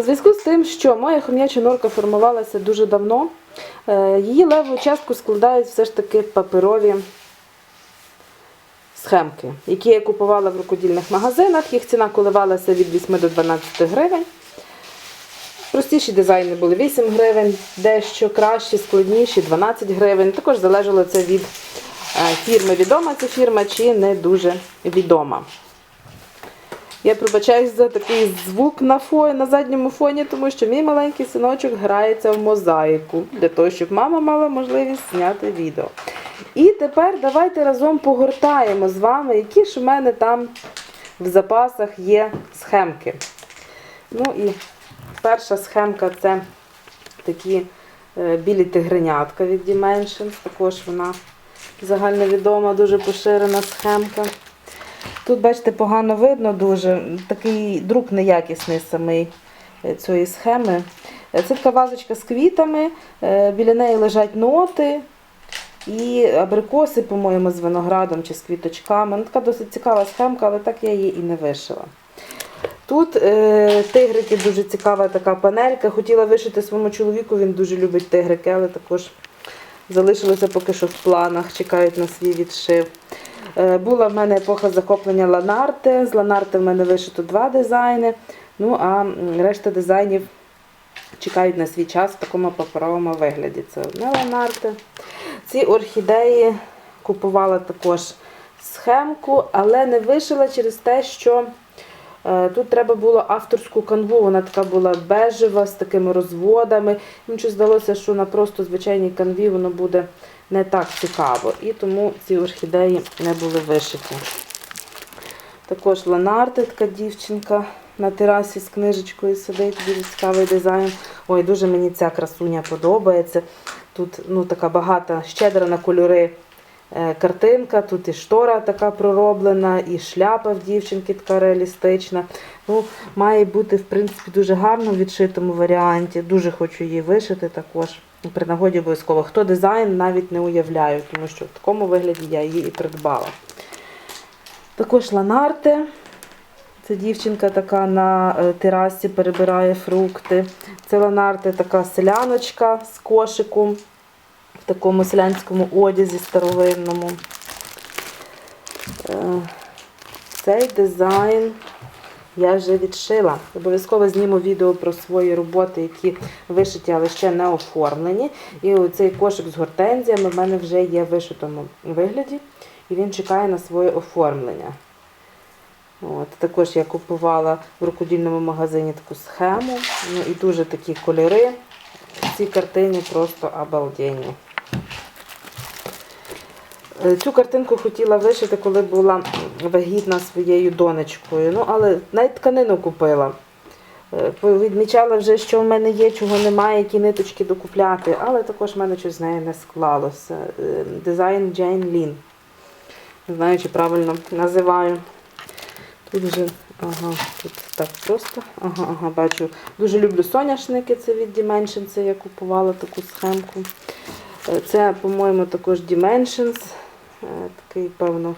У зв'язку з тим, що моя хом'яча норка формувалася дуже давно, е, її леву частку складають все ж таки паперові схемки, які я купувала в рукодільних магазинах. Їх ціна коливалася від 8 до 12 гривень. Простіші дизайни були 8 гривень, дещо кращі, складніші 12 гривень. Також залежало це від е, фірми, відома ця фірма чи не дуже відома. Я пробачаюсь за такий звук на фоні, на задньому фоні, тому що мій маленький синочок грається в мозаїку для того, щоб мама мала можливість зняти відео. І тепер давайте разом погортаємо з вами, які ж у мене там в запасах є схемки. Ну і перша схемка це такі е, білі тигренятка від Dimensions. Також вона загальновідома, дуже поширена схемка. Тут, бачите, погано видно дуже. Такий друк неякісний самий е, цієї схеми. Е, Це така вазочка з квітами, е, біля неї лежать ноти і абрикоси, по-моєму, з виноградом чи з квіточками. Ну, така досить цікава схемка, але так я її і не вишила. Тут е, тигрики дуже цікава така панелька. Хотіла вишити своєму чоловіку, він дуже любить тигрики, але також залишилося поки що в планах, чекають на свій відшив. Е, Була в мене епоха захоплення Ланарте. З Ланарте в мене вишито два дизайни. Ну а решта дизайнів чекають на свій час в такому паперовому вигляді. Це одне Ланарте. Ці орхідеї купувала також схемку, але не вишила через те, що е, тут треба було авторську канву. Вона така була бежева з такими розводами. Мені здалося, що на просто звичайній канві воно буде не так цікаво. І тому ці орхідеї не були вишиті. Також Ланарте, така дівчинка на терасі з книжечкою сидить, дуже цікавий дизайн. Ой, дуже мені ця красуня подобається. Тут ну, така багата, щедра на кольори е, картинка, тут і штора така пророблена, і шляпа в дівчинки така реалістична. Ну, має бути, в принципі, дуже гарно в відшитому варіанті. Дуже хочу її вишити також. При нагоді обов'язково. Хто дизайн, навіть не уявляю, тому що в такому вигляді я її і придбала. Також ланарте. Це дівчинка така на е, терасі перебирає фрукти. Це ланарте така селяночка з кошиком в такому селянському одязі старовинному. Е, Цей дизайн я вже відшила. Обов'язково зніму відео про свої роботи, які вишиті, але ще не оформлені. І цей кошик з гортензіями в мене вже є в вишитому вигляді, і він чекає на своє оформлення. От, також я купувала в рукодільному магазині таку схему. Ну і дуже такі кольори. Ці картини просто обалденні. Е, Цю картинку хотіла вишити, коли була вагітна своєю донечкою. Ну, але навіть тканину купила. Е, Відмічала вже, що в мене є, чого немає, які ниточки докупляти, але також в мене щось з нею не склалося. Е, Дизайн Джейн Лін. Не знаю, чи правильно називаю. Тут вже, ага, тут так просто. Ага, ага, бачу. Дуже люблю соняшники, це від Dimensions, я купувала таку схемку. Це, по-моєму, також Dimensions. Е, Такий, певно,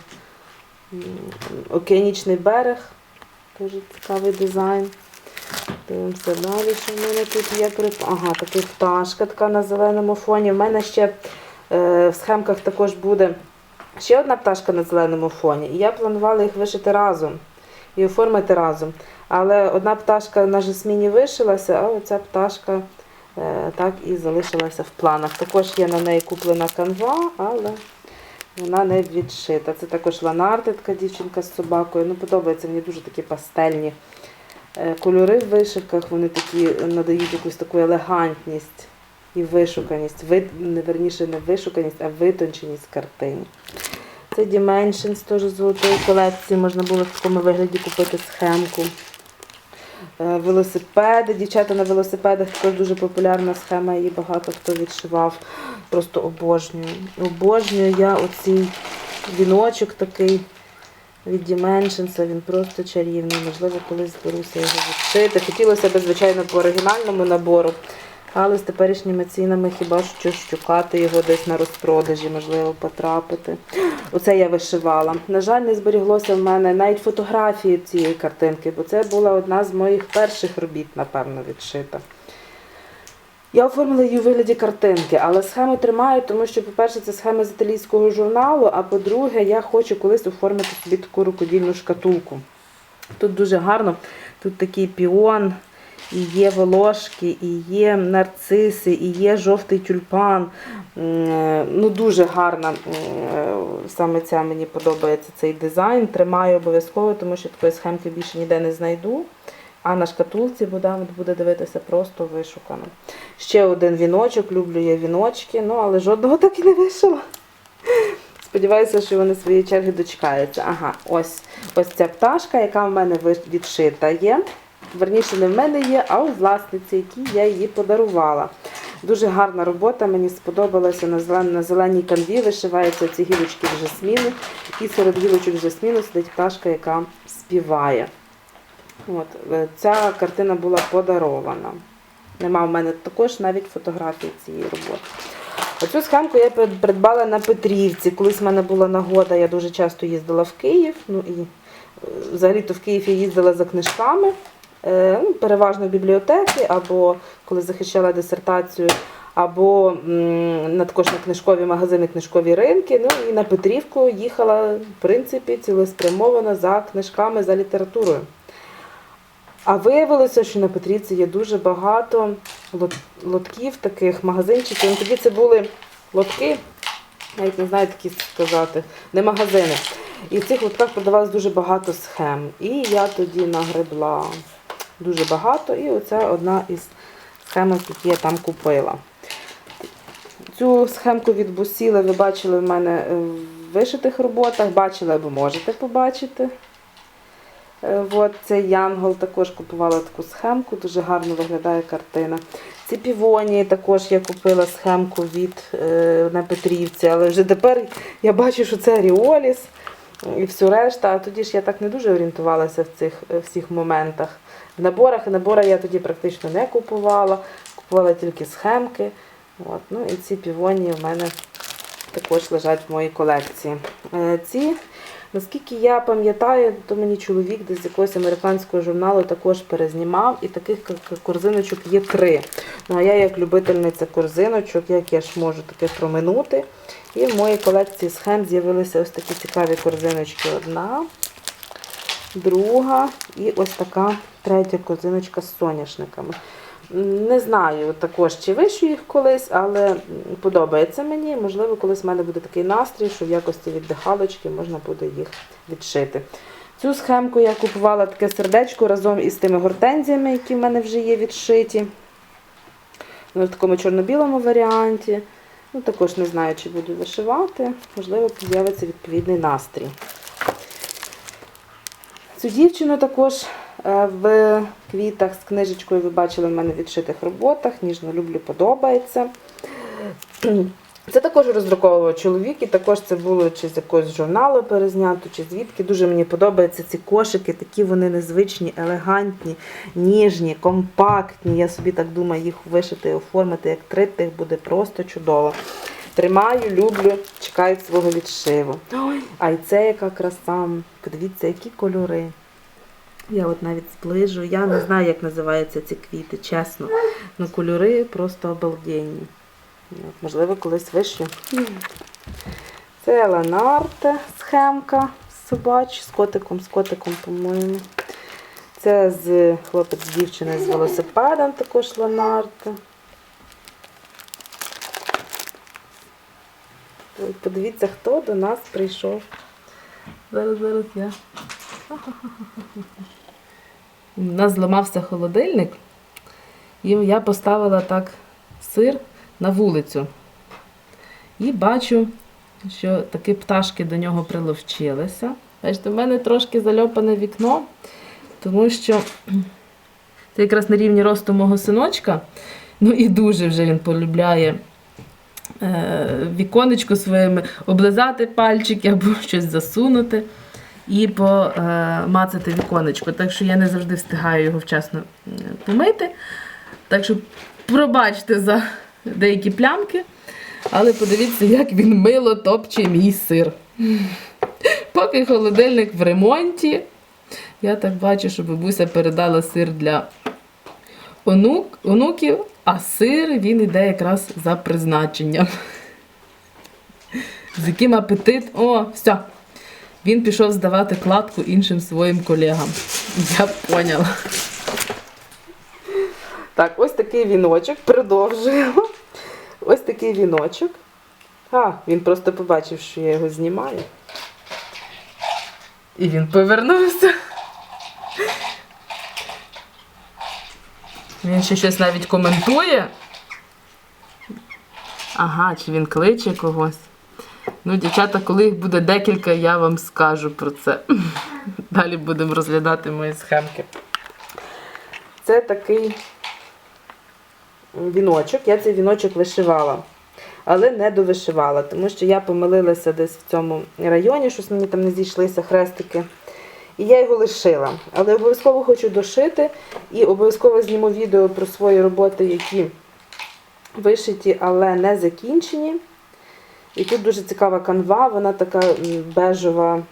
океанічний берег. Дуже цікавий дизайн. Дивимося далі, що в мене тут є. Ага, такий пташка така на зеленому фоні. В мене ще е, в схемках також буде ще одна пташка на зеленому фоні. І я планувала їх вишити разом і оформити разом. Але одна пташка на жасміні вишилася, а оця пташка е, так і залишилася в планах. Також є на неї куплена канва, але вона не відшита. Це також ланарти, така дівчинка з собакою. Ну, подобається мені дуже такі пастельні е, кольори в вишивках. Вони такі надають якусь таку елегантність і вишуканість. Ви, верніше не вишуканість, а витонченість картині. Це Dimensions, теж з золотої колекції. Можна було в такому вигляді купити схемку. Е, Велосипеди. Дівчата на велосипедах також дуже популярна схема, її багато хто відшивав. Просто обожнюю. Обожнюю я оцей віночок такий від Dimensions. Він просто чарівний. Можливо, колись зберуся його відшити. Хотілося б, звичайно, по оригінальному набору. Але з теперішніми цінами хіба що шукати його десь на розпродажі, можливо, потрапити. Оце я вишивала. На жаль, не зберіглося в мене навіть фотографії цієї картинки, бо це була одна з моїх перших робіт, напевно, відшита. Я оформила її у вигляді картинки, але схему тримаю, тому що, по-перше, це схема з італійського журналу, а по-друге, я хочу колись оформити собі таку рукодільну шкатулку. Тут дуже гарно, тут такий піон, і є волошки, і є нарциси, і є жовтий тюльпан. Е, Ну, дуже гарна. е, Саме ця мені подобається цей дизайн. Тримаю обов'язково, тому що такої схемки більше ніде не знайду. А на шкатулці буде, дивитися просто вишукано. Ще один віночок, люблю я віночки, ну але жодного так і не вишила. Сподіваюся, що вони своєї черги дочекаються. Ага, ось ось ця пташка, яка в мене відшита є. Верніше, не в мене є, а у власниці, якій я її подарувала. Дуже гарна робота, мені сподобалася на зелен- на зеленій канві вишиваються ці гілочки жасміну. І серед гілочок жасміну сидить пташка, яка співає. От, е, ця картина була подарована. Нема в мене також навіть фотографії цієї роботи. Оцю схемку я придбала на Петрівці. Колись в мене була нагода, я дуже часто їздила в Київ. Ну і е, взагалі-то в Київ я їздила за книжками, переважно в бібліотеки, або коли захищала дисертацію, або на також на книжкові магазини, книжкові ринки. Ну і на Петрівку їхала, в принципі, цілеспрямовано за книжками, за літературою. А виявилося, що на Петрівці є дуже багато лотків, таких магазинчиків. Ну, Тоді це були лотки, навіть не знаю такі сказати, не магазини. І в цих лотках продавалось дуже багато схем. І я тоді нагребла дуже багато. І оце одна із схемок, які я там купила. Цю схемку від Бусіли ви бачили в мене е, в вишитих роботах, бачили або можете побачити. Е, От цей Янгол також купувала таку схемку, дуже гарно виглядає картина. Ці півонії також я купила схемку від е, на Петрівці, але вже тепер я бачу, що це Ріоліс і все решта. А тоді ж я так не дуже орієнтувалася в цих е, всіх моментах. В наборах і набори я тоді практично не купувала, купувала тільки схемки. От, ну і ці півонії в мене також лежать в моїй колекції. Е, Ці, наскільки я пам'ятаю, то мені чоловік десь з якогось американського журналу також перезнімав, і таких корзиночок є три. Ну а я, як любительниця корзиночок, як я ж можу таке проминути. І в моїй колекції схем з'явилися ось такі цікаві корзиночки. Одна, друга і ось така третя корзиночка з соняшниками. Не знаю також, чи вишу їх колись, але подобається мені. Можливо, колись в мене буде такий настрій, що в якості віддихалочки можна буде їх відшити. Цю схемку я купувала таке сердечко разом із тими гортензіями, які в мене вже є відшиті. Воно в такому чорно-білому варіанті. Ну, також не знаю, чи буду вишивати. Можливо, з'явиться відповідний настрій. Цю дівчину також е, в квітах з книжечкою ви бачили в мене в відшитих роботах. Ніжно люблю, подобається. Це також роздруковував чоловік, і також це було чи з якогось журналу перезнято, чи звідки. Дуже мені подобаються ці кошики, такі вони незвичні, елегантні, ніжні, компактні. Я собі так думаю, їх вишити і оформити як триптих буде просто чудово. Тримаю, люблю, чекаю свого відшиву. Ой, а й це яка краса. Подивіться, які кольори. Я от навіть зближу. Я не знаю, як називаються ці квіти, чесно. Ну, кольори просто обалденні. От, можливо, колись вишью. Це Ленарте схемка собач з котиком, з котиком, по-моєму. Це з хлопець з велосипедом також Ленарте. Подивіться, хто до нас прийшов. Зараз, зараз я. У нас зламався холодильник, і я поставила так сир на вулицю. І бачу, що такі пташки до нього приловчилися. Бачите, в мене трошки зальопане вікно, тому що це якраз на рівні росту мого синочка. Ну і дуже вже він полюбляє віконечко своїми облизати пальчики або щось засунути і помацати віконечко. Так що я не завжди встигаю його вчасно е, помити. Так що Пробачте за деякі плямки, але подивіться, як він мило топче мій сир. Поки холодильник в ремонті, я так бачу, що бабуся передала сир для онук, онуків, а сир він іде якраз за призначенням. З яким апетит. О, все. Він пішов здавати кладку іншим своїм колегам. Я поняла. Так, ось такий віночок. Продовжуємо. Ось такий віночок. А, він просто побачив, що я його знімаю. І він повернувся. Він ще щось навіть коментує. Ага, чи він кличе когось. Ну, дівчата, коли їх буде декілька, я вам скажу про це. Далі будемо розглядати мої схемки. Це такий віночок. Я цей віночок вишивала, але не довишивала, тому що я помилилася десь в цьому районі, щось мені там не зійшлися хрестики. І я його лишила. Але обов'язково хочу дошити і обов'язково зніму відео про свої роботи, які вишиті, але не закінчені. І тут дуже цікава канва, вона така м, бежева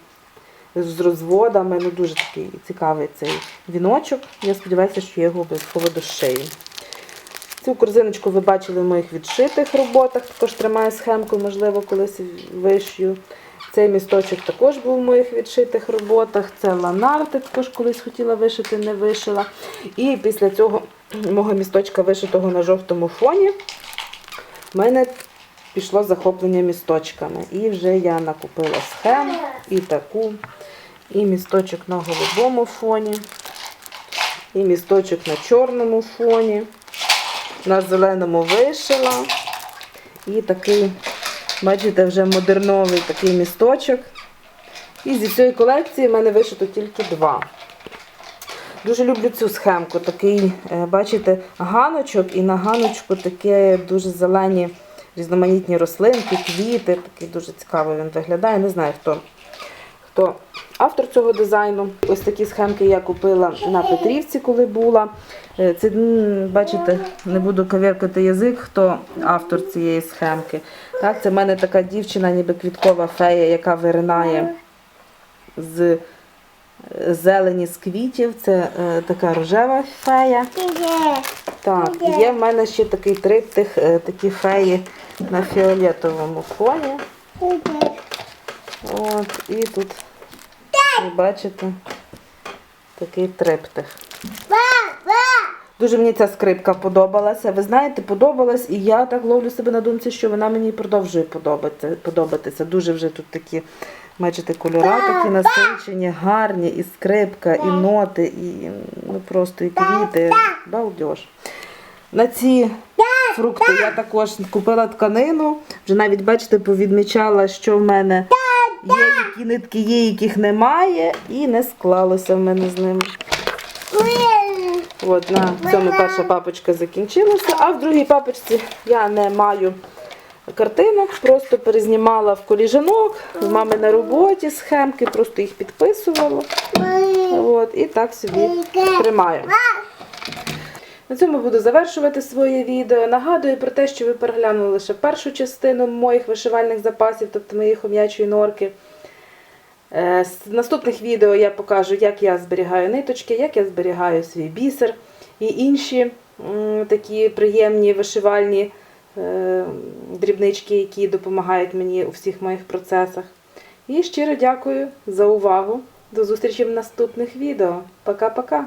з розводами. Ну, дуже такий цікавий цей віночок. Я сподіваюся, що я його обов'язково дошию. Цю корзиночку ви бачили в моїх відшитих роботах, також тримаю схемку, можливо, колись вишью. Цей місточок також був в моїх відшитих роботах. Це ланарти, також колись хотіла вишити, не вишила. І після цього мого місточка вишитого на жовтому фоні в мене пішло захоплення місточками. І вже я накупила схему і таку, і місточок на голубому фоні, і місточок на чорному фоні, на зеленому вишила. І такий, бачите, вже модерновий такий місточок. І зі всієї колекції в мене вишито тільки два. Дуже люблю цю схемку. Такий, е, бачите, ганочок, і на ганочку такі дуже зелені різноманітні рослинки, квіти. Такий дуже цікавий він виглядає. Не знаю, хто, хто автор цього дизайну. Ось такі схемки я купила на Петрівці, коли була. Е, Це, бачите, не буду кавіркати язик, хто автор цієї схемки. Так, це в мене така дівчина, ніби квіткова фея, яка виринає з е, зелені з квітів. Це е, така рожева фея. Так, є в мене ще такий триптих, е, такі феї на фіолетовому фоні. От, і тут, бачите, такий триптих. Дуже мені ця скрипка подобалася. Ви знаєте, подобалась, і я так ловлю себе на думці, що вона мені продовжує подобати, подобатися. Дуже вже тут такі, бачите, кольора такі насичені, гарні, і скрипка, і ноти, і ну просто і квіти. Балдеж. На ці фрукти я також купила тканину. Вже навіть, бачите, повідмічала, що в мене є, які нитки є, яких немає, і не склалося в мене з ними. От на цьому перша папочка закінчилася, а в другій папочці я не маю картинок, просто перезнімала в коліжанок, в мами на роботі схемки, просто їх підписувала. От, і так собі тримаю. На цьому буду завершувати своє відео. Нагадую про те, що ви переглянули лише першу частину моїх вишивальних запасів, тобто моєї хом'ячої норки. Е, З наступних відео я покажу, як я зберігаю ниточки, як я зберігаю свій бісер і інші такі приємні вишивальні е, дрібнички, які допомагають мені у всіх моїх процесах. І щиро дякую за увагу. До зустрічі в наступних відео. Пока-пока!